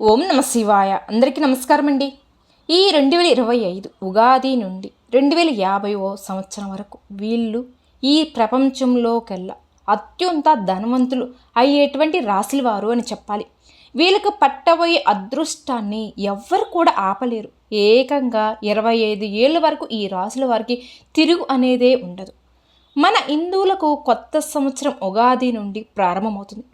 ఓం నమ శివాయ. అందరికీ నమస్కారం అండి ఈ రెండు వేల ఇరవై ఐదు ఉగాది నుండి రెండు వేల యాభైవ సంవత్సరం వరకు వీళ్ళు ఈ ప్రపంచంలోకెల్లా అత్యంత ధనవంతులు అయ్యేటువంటి రాశుల వారు అని చెప్పాలి. వీళ్ళకు పట్టబోయే అదృష్టాన్ని ఎవ్వరు కూడా ఆపలేరు. ఏకంగా ఇరవై ఐదు ఏళ్ళ వరకు ఈ రాశుల వారికి తిరుగు అనేదే ఉండదు. మన హిందువులకు కొత్త సంవత్సరం ఉగాది నుండి ప్రారంభమవుతుంది.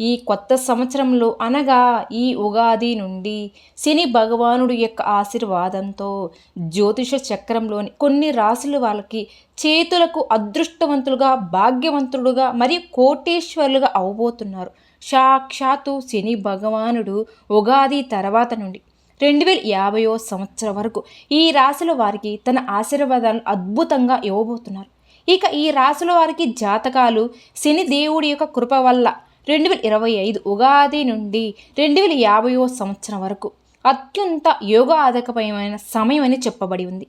ఈ కొత్త సంవత్సరంలో అనగా ఈ ఉగాది నుండి శని భగవానుడి యొక్క ఆశీర్వాదంతో జ్యోతిష చక్రంలోని కొన్ని రాశులు వాళ్ళకి చేతులకు అదృష్టవంతులుగా భాగ్యవంతుడుగా మరియు కోటేశ్వరులుగా అవబోతున్నారు. సాక్షాత్తు శని భగవానుడు ఉగాది తర్వాత నుండి రెండు వేల యాభైవ సంవత్సరం వరకు ఈ రాశుల వారికి తన ఆశీర్వాదాలు అద్భుతంగా ఇవ్వబోతున్నారు. ఇక ఈ రాశుల వారికి జాతకాలు శని దేవుడి యొక్క కృప వల్ల రెండు వేల ఇరవై ఐదు ఉగాది నుండి రెండు వేల యాభైవ సంవత్సరం వరకు అత్యంత యోగాధకమైన సమయం అని చెప్పబడి ఉంది.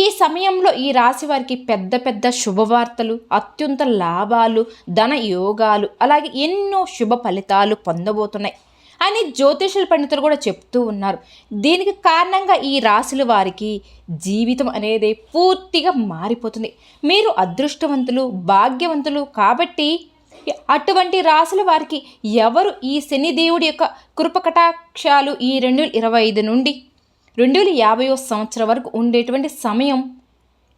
ఈ సమయంలో ఈ రాశి వారికి పెద్ద పెద్ద శుభవార్తలు అత్యంత లాభాలు ధన యోగాలు అలాగే ఎన్నో శుభ ఫలితాలు పొందబోతున్నాయి అని జ్యోతిషుల పండితులు కూడా చెప్తూ ఉన్నారు. దీనికి కారణంగా ఈ రాశుల వారికి జీవితం అనేది పూర్తిగా మారిపోతుంది. మీరు అదృష్టవంతులు భాగ్యవంతులు కాబట్టి అటువంటి రాశుల వారికి ఎవరు ఈ శనిదేవుడి యొక్క కృపకటాక్షాలు ఈ రెండు వేల ఇరవై ఐదు నుండి రెండు వేల యాభై సంవత్సరం వరకు ఉండేటువంటి సమయం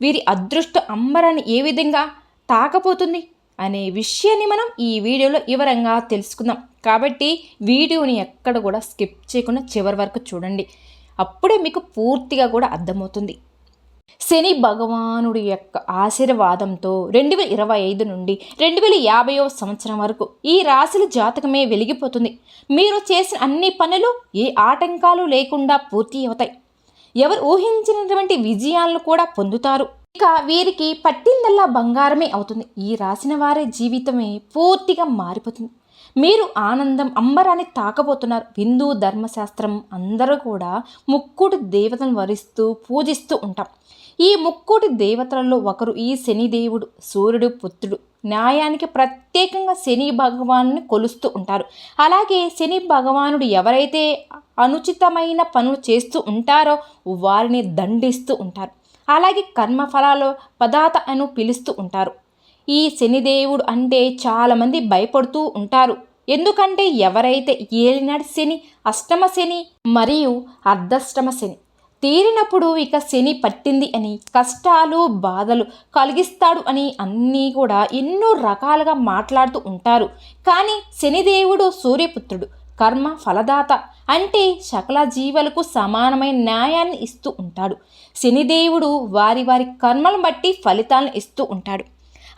వీరి అదృష్ట అంబరాన్ని ఏ విధంగా తాకపోతుంది అనే విషయాన్ని మనం ఈ వీడియోలో వివరంగా తెలుసుకుందాం. కాబట్టి వీడియోని ఎక్కడ కూడా స్కిప్ చేయకుండా చివరి వరకు చూడండి. అప్పుడే మీకు పూర్తిగా కూడా అర్థమవుతుంది. శని భగవానుడి యొక్క ఆశీర్వాదంతో రెండు వేల ఇరవై ఐదు నుండి రెండు వేల యాభైవ సంవత్సరం వరకు ఈ రాశుల జాతకమే వెలిగిపోతుంది. మీరు చేసిన అన్ని పనులు ఏ ఆటంకాలు లేకుండా పూర్తి అవుతాయి. ఎవరు ఊహించినటువంటి విజయాలను కూడా పొందుతారు. ఇక వీరికి పట్టిందల్లా బంగారమే అవుతుంది. ఈ రాసిన వారి జీవితమే పూర్తిగా మారిపోతుంది. మీరు ఆనందం అంబరాన్ని తాకబోతున్నారు. హిందూ ధర్మశాస్త్రం అందరూ కూడా ముక్కుడు దేవతను వరిస్తూ పూజిస్తూ ఉంటాం. ఈ ముక్కోటి దేవతలలో ఒకరు ఈ శనిదేవుడు సూర్యుడు పుత్రుడు. న్యాయానికి ప్రత్యేకంగా శని భగవాను కొలుస్తూ ఉంటారు. అలాగే శని భగవానుడు ఎవరైతే అనుచితమైన పనులు చేస్తూ ఉంటారో వారిని దండిస్తూ ఉంటారు. అలాగే కర్మఫలాలు పదాత అను పిలుస్తూ ఉంటారు. ఈ శనిదేవుడు అంటే చాలామంది భయపడుతూ ఉంటారు. ఎందుకంటే ఎవరైతే ఏలినాడు శని అష్టమ శని మరియు అర్ధష్టమ శని తీరినప్పుడు ఇక శని పట్టింది అని కష్టాలు బాధలు కలిగిస్తాడు అని అన్నీ కూడా ఎన్నో రకాలుగా మాట్లాడుతూ ఉంటారు. కానీ శనిదేవుడు సూర్యపుత్రుడు కర్మ ఫలదాత అంటే సకల జీవులకు సమానమైన న్యాయాన్ని ఇస్తూ ఉంటాడు. శనిదేవుడు వారి వారి కర్మలను బట్టి ఫలితాలను ఇస్తూ ఉంటాడు.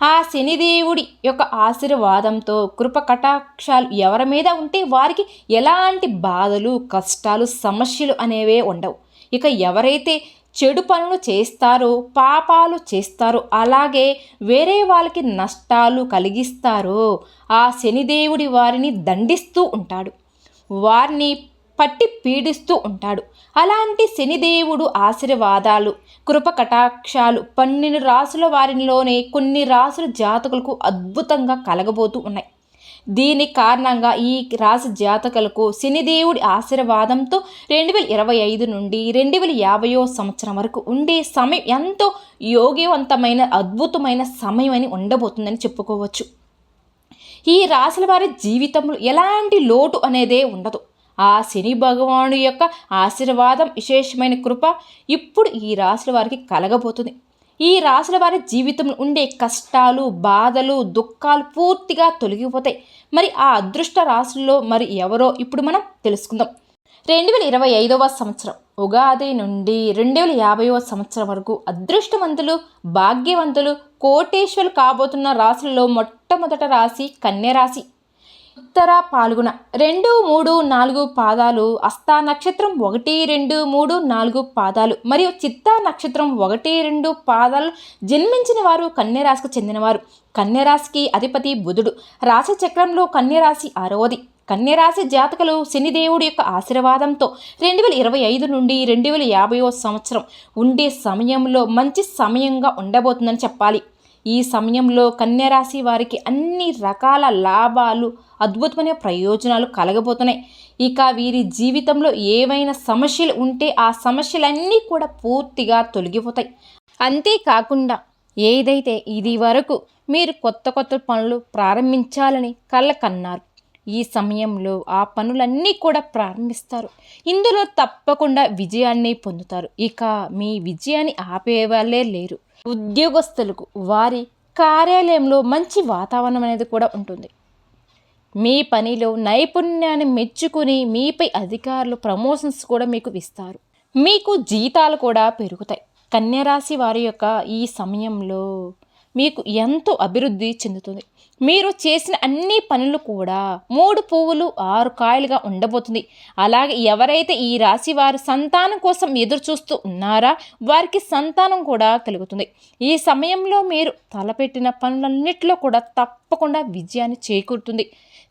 ఆ శనిదేవుడి యొక్క ఆశీర్వాదంతో కృప కటాక్షాలు ఎవరి మీద ఉంటే వారికి ఎలాంటి బాధలు కష్టాలు సమస్యలు అనేవే ఉండవు. ఇక ఎవరైతే చెడు పనులు చేస్తారో పాపాలు చేస్తారో అలాగే వేరే వాళ్ళకి నష్టాలు కలిగిస్తారో ఆ శనిదేవుడి వారిని దండిస్తూ ఉంటాడు. వారిని పట్టి పీడిస్తూ ఉంటాడు. అలాంటి శనిదేవుడు ఆశీర్వాదాలు కృప కటాక్షాలు పన్నెండు రాసుల వారిలోనే కొన్ని రాసుల జాతకులకు అద్భుతంగా కలగబోతూ ఉన్నాయి. దీని కారణంగా ఈ రాశి జాతకులకు శనిదేవుడి ఆశీర్వాదంతో రెండు వేల ఇరవై ఐదు నుండి రెండు వేల యాభైయో సంవత్సరం వరకు ఉండే సమయం ఎంతో యోగ్యవంతమైన అద్భుతమైన సమయం అని ఉండబోతుందని చెప్పుకోవచ్చు. ఈ రాశుల వారి జీవితంలో ఎలాంటి లోటు అనేదే ఉండదు. ఆ శని భగవాను యొక్క ఆశీర్వాదం విశేషమైన కృప ఇప్పుడు ఈ రాశుల వారికి కలగబోతుంది. ఈ రాశుల వారి జీవితంలో ఉండే కష్టాలు బాధలు దుఃఖాలు పూర్తిగా తొలగిపోతాయి. మరి ఆ అదృష్ట రాశుల్లో మరి ఎవరో ఇప్పుడు మనం తెలుసుకుందాం. రెండు వేల ఇరవై ఐదవ సంవత్సరం ఉగాది నుండి రెండు వేల యాభైవ సంవత్సరం వరకు అదృష్టవంతులు భాగ్యవంతులు కోటేశ్వరులు కాబోతున్న రాశుల్లో మొట్టమొదట రాశి కన్యరాశి ఉత్తర పాల్గొన రెండు మూడు నాలుగు పాదాలు అస్తా నక్షత్రం ఒకటి రెండు మూడు నాలుగు పాదాలు మరియు చిత్తా నక్షత్రం ఒకటి రెండు పాదాలు జన్మించిన వారు కన్యరాశికి చెందినవారు. కన్యరాశికి అధిపతి బుధుడు. రాశి చక్రంలో కన్యరాశి ఆరవది. కన్యరాశి జాతకులు శనిదేవుడి యొక్క ఆశీర్వాదంతో రెండు వేల ఇరవై ఐదు నుండి రెండు వేల యాభైవ సంవత్సరం. ఉండే సమయంలో మంచి సమయంగా ఉండబోతుందని చెప్పాలి. ఈ సమయంలో కన్యరాశి వారికి అన్ని రకాల లాభాలు అద్భుతమైన ప్రయోజనాలు కలగబోతున్నాయి. ఇక వీరి జీవితంలో ఏవైనా సమస్యలు ఉంటే ఆ సమస్యలన్నీ కూడా పూర్తిగా తొలగిపోతాయి. అంతేకాకుండా ఏదైతే ఇది వరకు మీరు కొత్త కొత్త పనులు ప్రారంభించాలని కళ్ళ కన్నారు ఈ సమయంలో ఆ పనులన్నీ కూడా ప్రారంభిస్తారు. ఇందులో తప్పకుండా విజయాన్ని పొందుతారు. ఇక మీ విజయాన్ని ఆపేవాళ్ళే లేరు. ఉద్యోగస్తులకు వారి కార్యాలయంలో మంచి వాతావరణం అనేది కూడా ఉంటుంది. మీ పనిలో నైపుణ్యాన్ని మెచ్చుకుని మీపై అధికారులు ప్రమోషన్స్ కూడా మీకు ఇస్తారు. మీకు జీతాలు కూడా పెరుగుతాయి. కన్యరాశి వారి యొక్క ఈ సమయంలో మీకు ఎంతో అభివృద్ధి చెందుతుంది. మీరు చేసిన అన్ని పనులు కూడా మూడు పువ్వులు ఆరు కాయలుగా ఉండబోతుంది. అలాగే ఎవరైతే ఈ రాశి వారు సంతానం కోసం ఎదురు చూస్తూ ఉన్నారా వారికి సంతానం కూడా కలుగుతుంది. ఈ సమయంలో మీరు తలపెట్టిన పనులన్నింటిలో కూడా తప్పకుండా విజయాన్ని చేకూరుతుంది.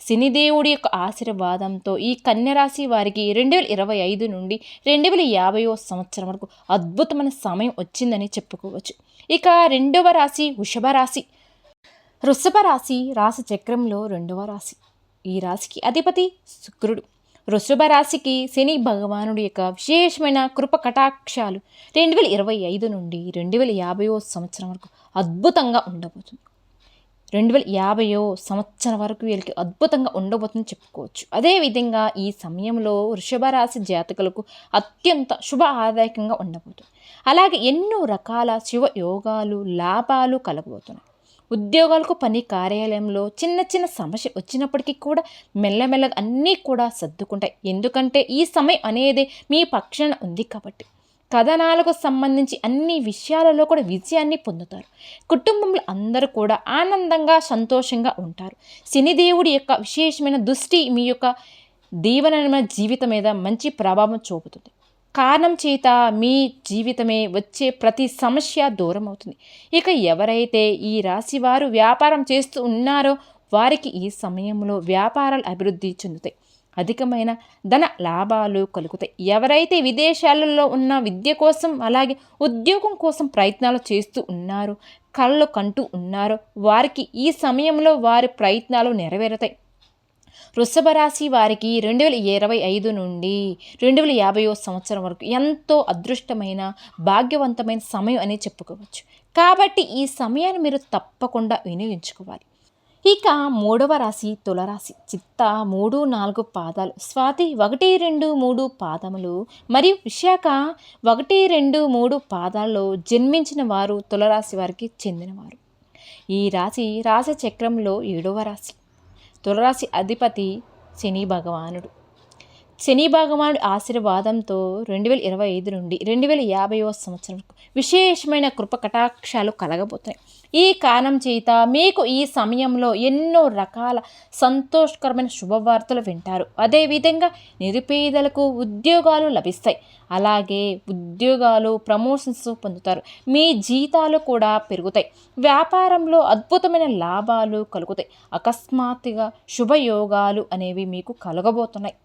శనిదేవుడి యొక్క ఆశీర్వాదంతో ఈ కన్యరాశి వారికి రెండు వేల ఇరవై ఐదు నుండి రెండు వేల యాభైవ సంవత్సరం వరకు అద్భుతమైన సమయం వచ్చిందని చెప్పుకోవచ్చు. ఇక రెండవ రాశి వృషభ రాశి. వృషభ రాశి రాశి చక్రంలో రెండవ రాశి. ఈ రాశికి అధిపతి శుక్రుడు. వృషభ రాశికి శని భగవానుడి యొక్క విశేషమైన కృప కటాక్షాలు రెండు వేల ఇరవై ఐదు నుండి రెండు వేల యాభైవ సంవత్సరం వరకు అద్భుతంగా ఉండబోతుంది. రెండు వేల యాభైయో సంవత్సరం వరకు వీళ్ళకి అద్భుతంగా ఉండబోతుందని చెప్పుకోవచ్చు. అదేవిధంగా ఈ సమయంలో వృషభ రాశి జాతకులకు అత్యంత శుభ ఆదాయకంగా ఉండబోతుంది. అలాగే ఎన్నో రకాల శివ యోగాలు లాభాలు కలగబోతున్నాయి. ఉద్యోగాలకు పని కార్యాలయంలో చిన్న చిన్న సమస్య వచ్చినప్పటికీ కూడా మెల్లమెల్లగా అన్నీ కూడా సర్దుకుంటాయి. ఎందుకంటే ఈ సమయం అనేది మీ పక్షాన ఉంది కాబట్టి. కథనాలకు సంబంధించి అన్ని విషయాలలో కూడా విజయాన్ని పొందుతారు. కుటుంబంలో అందరూ కూడా ఆనందంగా సంతోషంగా ఉంటారు. శనిదేవుడి యొక్క విశేషమైన దృష్టి మీ యొక్క దీవనమైన జీవితం మీద మంచి ప్రభావం చూపుతుంది. కారణం చేత మీ జీవితమే వచ్చే ప్రతి సమస్య దూరం అవుతుంది. ఇక ఎవరైతే ఈ రాశి వారు వ్యాపారం చేస్తూ ఉన్నారో వారికి ఈ సమయంలో వ్యాపారాలు అభివృద్ధి చెందుతాయి. అధికమైన ధన లాభాలు కలుగుతాయి. ఎవరైతే విదేశాలలో ఉన్న విద్య కోసం అలాగే ఉద్యోగం కోసం ప్రయత్నాలు చేస్తూ ఉన్నారో కళ్ళు కంటూ ఉన్నారో వారికి ఈ సమయంలో వారి ప్రయత్నాలు నెరవేరుతాయి. వృషభ రాశి వారికి రెండు వేల ఇరవై ఐదు నుండి రెండు వేల యాభైవ సంవత్సరం వరకు ఎంతో అదృష్టమైన భాగ్యవంతమైన సమయం అని చెప్పుకోవచ్చు. కాబట్టి ఈ సమయాన్ని మీరు తప్పకుండా వినియోగించుకోవాలి. ఇక మూడవ రాశి తులరాశి. చిత్త మూడు నాలుగు పాదాలు. స్వాతి ఒకటి రెండు మూడు పాదములు. మరియు విశాఖ ఒకటి రెండు మూడు పాదాల్లో జన్మించిన వారు తులరాశి వారికి చెందినవారు. ఈ రాశి రాశి చక్రంలో ఏడవ రాశి. తులరాశి అధిపతి శని భగవానుడు. శని భగవానుడి ఆశీర్వాదంతో రెండు వేల ఇరవై ఐదు నుండి రెండు వేల యాభైవ సంవత్సరం విశేషమైన కృప కటాక్షాలు కలగబోతాయి ఈ కారణం చేత మీకు ఈ సమయంలో ఎన్నో రకాల సంతోషకరమైన శుభవార్తలు వింటారు. అదేవిధంగా నిరుపేదలకు ఉద్యోగాలు లభిస్తాయి. అలాగే ఉద్యోగాలు ప్రమోషన్స్ పొందుతారు. మీ జీతాలు కూడా పెరుగుతాయి. వ్యాపారంలో అద్భుతమైన లాభాలు కలుగుతాయి. అకస్మాత్తుగా శుభయోగాలు అనేవి మీకు కలగబోతున్నాయి.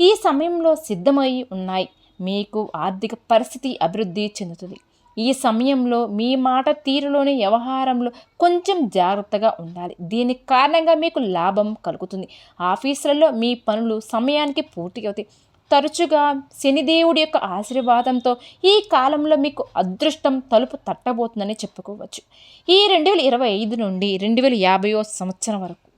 ఈ సమయంలో సిద్ధమై ఉన్నాయి. మీకు ఆర్థిక పరిస్థితి అభివృద్ధి చెందుతుంది. ఈ సమయంలో మీ మాట తీరులోని వ్యవహారంలో కొంచెం జాగ్రత్తగా ఉండాలి. దీనికి కారణంగా మీకు లాభం కలుగుతుంది. ఆఫీసులలో మీ పనులు సమయానికి పూర్తి అవుతాయి. తరచుగా శనిదేవుడి యొక్క ఆశీర్వాదంతో ఈ కాలంలో మీకు అదృష్టం తలుపు తట్టబోతుందని చెప్పుకోవచ్చు. ఈ రెండు వేల ఇరవై ఐదు నుండి రెండు వేల యాభైవ సంవత్సరం వరకు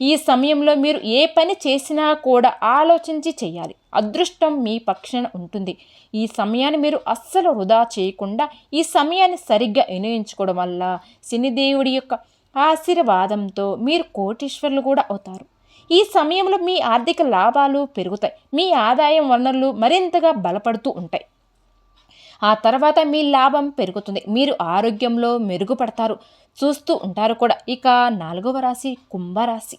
ఈ సమయంలో మీరు ఏ పని చేసినా కూడా ఆలోచించి చేయాలి. అదృష్టం మీ పక్షాన ఉంటుంది. ఈ సమయాన్ని మీరు అస్సలు వృధా చేయకుండా ఈ సమయాన్ని సరిగ్గా వినియోగించుకోవడం వల్ల శనిదేవుడి యొక్క ఆశీర్వాదంతో మీరు కోటీశ్వరులు కూడా అవుతారు. ఈ సమయంలో మీ ఆర్థిక లాభాలు పెరుగుతాయి. మీ ఆదాయం వనరులు మరింతగా బలపడుతూ ఉంటాయి. ఆ తర్వాత మీ లాభం పెరుగుతుంది. మీరు ఆరోగ్యంలో మెరుగుపడతారు. చూస్తూ ఉంటారు కూడా. ఇక నాలుగవ రాశి కుంభరాశి.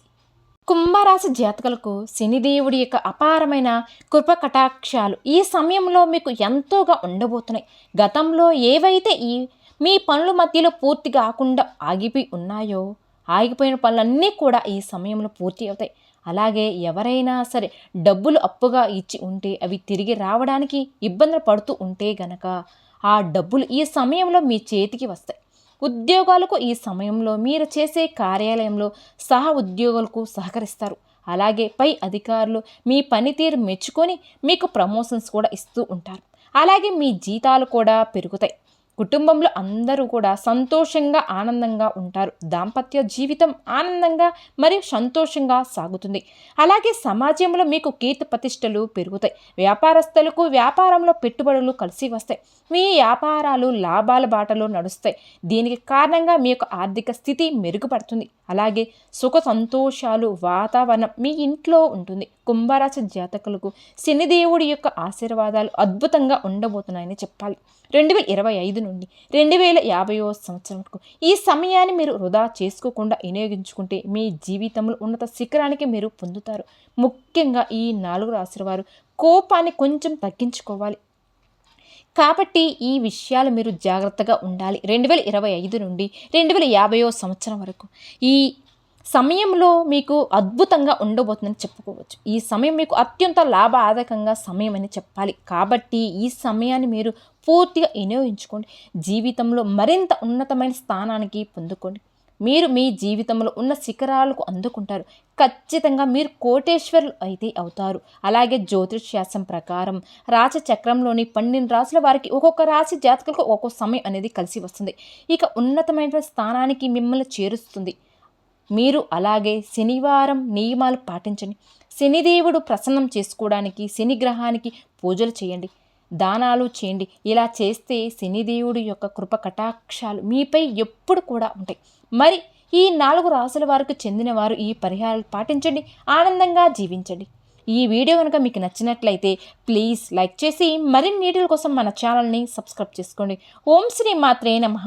కుంభరాశి జాతకులకు శనిదేవుడి యొక్క అపారమైన కృప కటాక్షాలు ఈ సమయంలో మీకు ఎంతోగా ఉండబోతున్నాయి. గతంలో ఏవైతే ఈ మీ పనుల మధ్యలో పూర్తి కాకుండా ఆగిపోయి ఉన్నాయో ఆగిపోయిన పనులన్నీ కూడా ఈ సమయంలో పూర్తి అవుతాయి. అలాగే ఎవరైనా సరే డబ్బులు అప్పుగా ఇచ్చి ఉంటే అవి తిరిగి రావడానికి ఇబ్బందులు పడుతూ ఉంటే గనక ఆ డబ్బులు ఈ సమయంలో మీ చేతికి వస్తాయి. ఉద్యోగాలకు ఈ సమయంలో మీరు చేసే కార్యాలయంలో సహ ఉద్యోగులకు సహకరిస్తారు. అలాగే పై అధికారులు మీ పనితీరు మెచ్చుకొని మీకు ప్రమోషన్స్ కూడా ఇస్తూ ఉంటారు. అలాగే మీ జీతాలు కూడా పెరుగుతాయి. కుటుంబంలో అందరూ కూడా సంతోషంగా ఆనందంగా ఉంటారు. దాంపత్య జీవితం ఆనందంగా మరియు సంతోషంగా సాగుతుంది. అలాగే సమాజంలో మీకు కీర్తి ప్రతిష్టలు పెరుగుతాయి. వ్యాపారస్తులకు వ్యాపారంలో పెట్టుబడులు కలిసి వస్తాయి. మీ వ్యాపారాలు లాభాల బాటలో నడుస్తాయి. దీనికి కారణంగా మీ యొక్క ఆర్థిక స్థితి మెరుగుపడుతుంది. అలాగే సుఖ సంతోషాలు వాతావరణం మీ ఇంట్లో ఉంటుంది. కుంభరాశి జాతకులకు శనిదేవుడి యొక్క ఆశీర్వాదాలు అద్భుతంగా ఉండబోతున్నాయని చెప్పాలి. రెండు వేల ఇరవై ఐదు నుండి రెండు వేల యాభైవ సంవత్సరం వరకు ఈ సమయాన్ని మీరు వృధా చేసుకోకుండా వినియోగించుకుంటే మీ జీవితంలో ఉన్నత శిఖరానికి మీరు పొందుతారు. ముఖ్యంగా ఈ నాలుగు రాశుల వారు కోపాన్ని కొంచెం తగ్గించుకోవాలి. కాబట్టి ఈ విషయాలు మీరు జాగ్రత్తగా ఉండాలి. రెండు వేల ఇరవై ఐదు నుండి రెండు వేల యాభైవ సంవత్సరం వరకు ఈ సమయంలో మీకు అద్భుతంగా ఉండబోతుందని చెప్పుకోవచ్చు. ఈ సమయం మీకు అత్యంత లాభదాయకంగా సమయం అని చెప్పాలి. కాబట్టి ఈ సమయాన్ని మీరు పూర్తిగా వినియోగించుకోండి. జీవితంలో మరింత ఉన్నతమైన స్థానానికి పొందుకోండి. మీరు మీ జీవితంలో ఉన్న శిఖరాలకు అందుకుంటారు. ఖచ్చితంగా మీరు కోటేశ్వరులు అయితే అవుతారు. అలాగే జ్యోతిష్ శాస్త్రం ప్రకారం రాశి చక్రంలోని పన్నెండు రాశుల వారికి ఒక్కొక్క రాశి జాతకులకు ఒక్కొక్క సమయం అనేది కలిసి వస్తుంది. ఇక ఉన్నతమైన స్థానానికి మిమ్మల్ని చేరుస్తుంది. మీరు అలాగే శనివారం నియమాలు పాటించండి. శనిదేవుడు ప్రసన్నం చేసుకోవడానికి శని గ్రహానికి పూజలు చేయండి. దానాలు చేయండి. ఇలా చేస్తే శనిదేవుడి యొక్క కృప కటాక్షాలు మీపై ఎప్పుడు కూడా ఉంటాయి. మరి ఈ నాలుగు రాసుల వారికి చెందిన వారు ఈ పరిహారాలు పాటించండి. ఆనందంగా జీవించండి. ఈ వీడియో కనుక మీకు నచ్చినట్లయితే ప్లీజ్ లైక్ చేసి మరిన్ని వీడియోల కోసం మన ఛానల్ని సబ్స్క్రైబ్ చేసుకోండి. ఓం శ్రీ మాత్రే నమః.